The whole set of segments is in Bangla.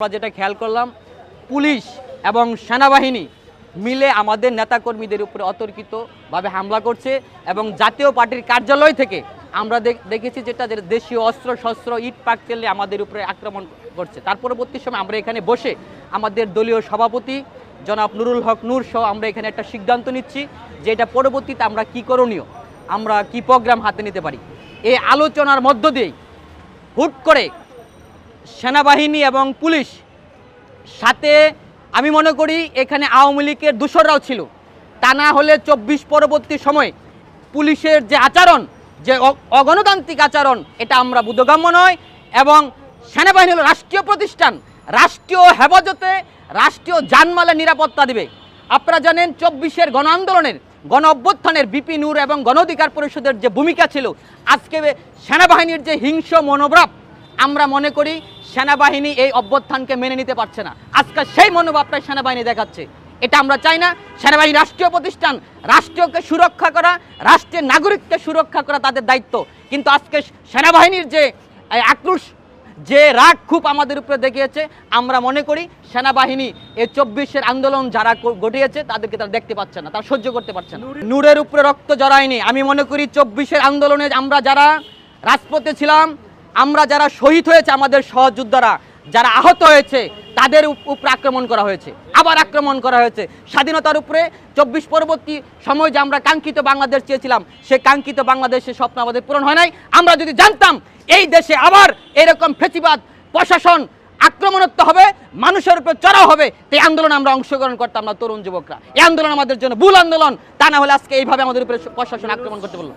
আমরা যেটা খেয়াল করলাম, পুলিশ এবং সেনাবাহিনী মিলে আমাদের নেতাকর্মীদের উপরে অতর্কিতভাবে হামলা করছে এবং জাতীয় পার্টির কার্যালয় থেকে আমরা দেখ- দেখেছি যেটা দেশীয় অস্ত্র, শস্ত্র, ইট পাক পাকতেলে আমাদের উপরে আক্রমণ করছে। তার পরবর্তী সময় আমরা এখানে বসে আমাদের দলীয় সভাপতি জনাব নুরুল হক নূর সহ আমরা এখানে একটা সিদ্ধান্ত নিচ্ছি যে এটা পরবর্তীতে আমরা কি করণীয়, আমরা কি প্রোগ্রাম হাতে নিতে পারি। এই আলোচনার মধ্য দিয়েই হুট করে সেনাবাহিনী এবং পুলিশ সাথে আমি মনে করি এখানে আওয়ামী লীগের দূষররাও ছিল। তা না হলে চব্বিশ পরবর্তী সময় পুলিশের যে আচরণ, যে অগণতান্ত্রিক আচরণ, এটা আমরা বোধগম্য নয় এবং সেনাবাহিনী হলো রাষ্ট্রীয় প্রতিষ্ঠান। রাষ্ট্রীয় হেফাজতে, রাষ্ট্রীয় জানমালের নিরাপত্তা দিবে। আপনারা জানেন চব্বিশের গণ আন্দোলনের, গণ অভ্যুত্থানের বিপি নূর এবং গণ অধিকার পরিষদের যে ভূমিকা ছিল, আজকে সেনাবাহিনীর যে হিংস্র মনোভাব আমরা মনে করি সেনাবাহিনী এই অভ্যুত্থানকে মেনে নিতে পারছে না। আজকে সেই মনোভাবটাই সেনাবাহিনী দেখাচ্ছে। এটা আমরা চাই না সেনাবাহিনী রাষ্ট্রীয় প্রতিষ্ঠান রাষ্ট্রকে সুরক্ষা করা রাষ্ট্রের নাগরিককে সুরক্ষা করা তাদের দায়িত্ব। কিন্তু আজকে সেনাবাহিনীর যে আক্রোশ যে রাগ খুব আমাদের উপরে দেখিয়েছে আমরা মনে করি সেনাবাহিনী এই চব্বিশের আন্দোলন যারা ঘটিয়েছে তাদেরকে তারা দেখতে পাচ্ছে না তারা সহ্য করতে পারছে না। নূরের উপরে রক্ত জড়ায়নি। আমি মনে করি চব্বিশের আন্দোলনে আমরা যারা রাজপথে ছিলাম আমরা যারা শহীদ হয়েছে আমাদের সহযোদ্ধারা যারা আহত হয়েছে, তাদের উপরে আক্রমণ করা হয়েছে। আবার আক্রমণ করা হয়েছে। স্বাধীনতার উপরে চব্বিশ পরবর্তী সময় যে আমরা কাঙ্ক্ষিত বাংলাদেশ চেয়েছিলাম, সে কাঙ্ক্ষিত বাংলাদেশের স্বপ্ন আমাদের পূরণ হয় নাই। আমরা যদি জানতাম, এই দেশে আবার এরকম ফেঁচিবাদ প্রশাসন আক্রমণাত্মক হবে মানুষের উপর চড়াও হবে। এই আন্দোলনে আমরা অংশগ্রহণ করতাম না তরুণ যুবকরা। এই আন্দোলন আমাদের জন্য ভুল আন্দোলন। তা না হলে আজকে এইভাবে আমাদের উপরে প্রশাসন আক্রমণ করতে বলল।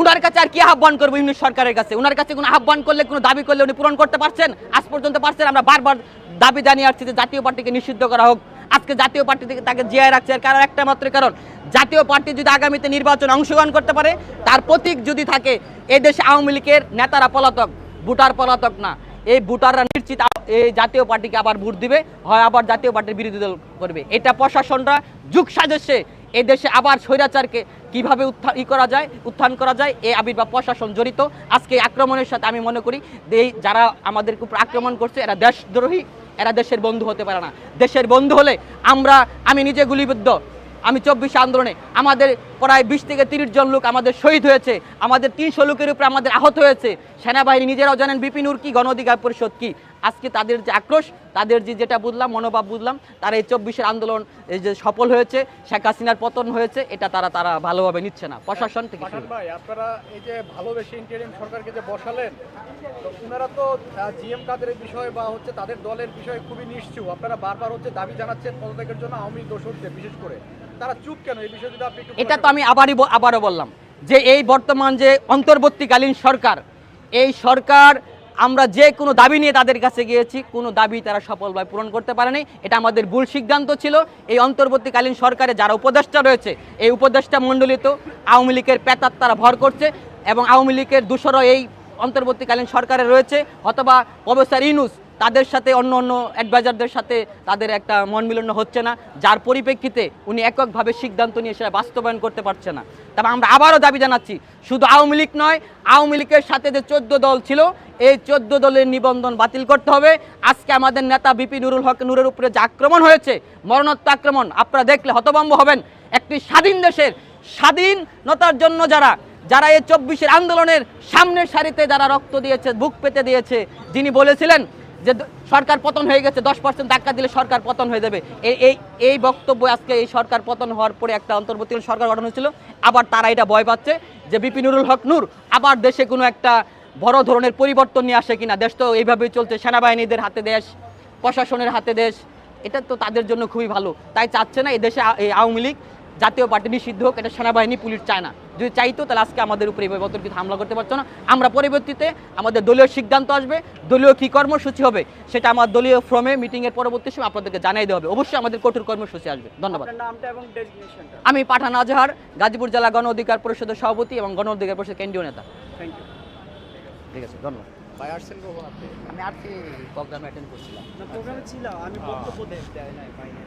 উনার কাছে আর কি আহ্বান করব ইউনিট সরকারের কাছে? উনার কাছে কোনো আহ্বান করলে কোনো দাবি করলে উনি পূরণ করতে পারছেন? আজ পর্যন্ত পারছেন। আমরা বারবার দাবি জানিয়ে আসছি যে জাতীয় পার্টিকে নিষিদ্ধ করা হোক। আজকে জাতীয় পার্টি থেকে তাকে জিয়ায় রাখছে। এর কারণ একটা মাত্র কারণ জাতীয় পার্টি যদি আগামীতে নির্বাচনে অংশগ্রহণ করতে পারে তার প্রতীক যদি থাকে এদেশে আওয়ামী লীগের নেতারা পলাতক। ভোটার পলাতক না। এই ভোটাররা নিশ্চিত এই জাতীয় পার্টিকে আবার ভোট দিবে, হয় আবার জাতীয় পার্টির বিরোধী দল করবে। এটা প্রশাসনরা যুগ সাজেছে। এই দেশে আবার স্বৈরাচারকে কীভাবে উত্থান ই করা যায়, উত্থান করা যায় এই আবির্ভাব প্রশাসন জড়িত। আজকে আক্রমণের সাথে আমি মনে করি এই যারা আমাদের উপর আক্রমণ করছে, এরা দেশদ্রোহী, এরা দেশের বন্ধু হতে পারে না। দেশের বন্ধু হলে আমরা আমি নিজে গুলিবিদ্ধ। আমি চব্বিশে আন্দোলনে আমাদের প্রায় বিশ থেকে তিরিশ জন লোক আমাদের শহীদ হয়েছে, আমাদের তিনশো লোকের উপরে আমাদের আহত হয়েছে। সেনাবাহিনী নিজেরাও জানেন বিপিনুর কি, গণ অধিকার পরিষদ কি। আজকে তাদের যে আক্রোশ তাদের যে যেটা বুঝলাম মনোভাব বুঝলাম তারা এই চব্বিশের আন্দোলন এই যে সফল হয়েছে শেখ হাসিনার পতন হয়েছে এটা তারা তারা ভালোভাবে নিচ্ছে না। প্রশাসন থেকে ভাই আপনারা এই যে ভালোবেসে ইন্টারিম সরকারকে যে বসালেন ওনারা তো জিএম কাদের বিষয় বা হচ্ছে তাদের দলের বিষয়ে খুবই নিশ্চুপ। আপনারা বারবার হচ্ছে দাবি জানাচ্ছেন পদত্যাগের জন্য আওয়ামী দোষরদের বিশেষ করে। তারা চুপ কেন? এই বিষয়ে যদি আপনি এটা তো আমি আবারই আবারও বললাম যে এই বর্তমান যে অন্তর্বর্তীকালীন সরকার এই সরকার আমরা যে কোনো দাবি নিয়ে তাদের কাছে গিয়েছি, কোনো দাবি তারা সফলভাবে পূরণ করতে পারেনি। এটা আমাদের ভুল সিদ্ধান্ত ছিল। এই অন্তর্বর্তীকালীন সরকারে যারা উপদেষ্টা রয়েছে, এই উপদেষ্টা মণ্ডলিত আওয়ামী লীগের পেতার তারা ভর করছে এবং আওয়ামী লীগের দূষরও এই অন্তর্বর্তীকালীন সরকারে রয়েছে, অথবা প্রফেসর ইনুস তাদের সাথে অন্য অন্য অ্যাডভাইজারদের সাথে তাদের একটা মন মিলন হচ্ছে না, যার পরিপ্রেক্ষিতে উনি এককভাবে সিদ্ধান্ত নিয়ে সেটা বাস্তবায়ন করতে পারছে না। তবে আমরা আবারও দাবি জানাচ্ছি, শুধু আওয়ামী লীগ নয়, আওয়ামী লীগের সাথে যে চোদ্দ দল ছিল, এই চোদ্দ দলের নিবন্ধন বাতিল করতে হবে। আজকে আমাদের নেতা বিপি নুরুল হক নুরের উপরে যে আক্রমণ হয়েছে মরণোত্তর আক্রমণ আপনারা দেখলে হতভম্ব হবেন। একটি স্বাধীন দেশের স্বাধীনতার জন্য যারা যারা এই চব্বিশের আন্দোলনের সামনের সারিতে যারা রক্ত দিয়েছে, বুক পেতে দিয়েছে, যিনি বলেছিলেন যে সরকার পতন হয়ে গেছে, দশ পার্সেন্ট ধাক্কা দিলে সরকার পতন হয়ে যাবে। এই এই বক্তব্য আজকে এই সরকার পতন হওয়ার পরে একটা অন্তর্বর্তী সরকার গঠন হয়েছিল। আবার তারা এটা ভয় পাচ্ছে যে বিপিনুরুল হক নূর আবার দেশে কোনো একটা বড় ধরনের পরিবর্তন নিয়ে আসে কিনা। দেশ তো এইভাবেই চলছে, সেনাবাহিনীদের হাতে দেশ, প্রশাসনের হাতে দেশ। এটা তো তাদের জন্য খুবই ভালো। তাই চাচ্ছে না এই দেশে এই আওয়ামী লীগ জাতীয় পার্টি নিষিদ্ধ হোক এটা সেনাবাহিনী পুলিশ চায় না। যদি চাইতো তাহলে আজকে আমাদের উপরে এইভাবে অতর্কিত হামলা করতে পারছ না? আমরা পরবর্তীতে আমাদের দলীয় সিদ্ধান্ত আসবে দলীয় কী কর্মসূচি হবে সেটা আমার দলীয় ফ্রমে মিটিংয়ের পরবর্তী সময় আপনাদেরকে জানাই দেওয়া হবে। অবশ্যই আমাদের কঠোর কর্মসূচি আসবে। ধন্যবাদ। আপনার নামটা এবং ডেজিগনেশনটা। আমি পাঠান আজহার গাজীপুর জেলা গণ অধিকার পরিষদের সভাপতি এবং গণ অধিকার পরিষদের কেন্দ্রীয় নেতা। থ্যাংক ইউ ঠিক আছে ধন্যবাদ। ভাই আসছেন কখন আপনি? আমি আজকে প্রোগ্রামে অ্যাটেন্ড করছিলাম। প্রোগ্রামে ছিল আমি বক্তব্য দেয় দেয় নাই পাইনি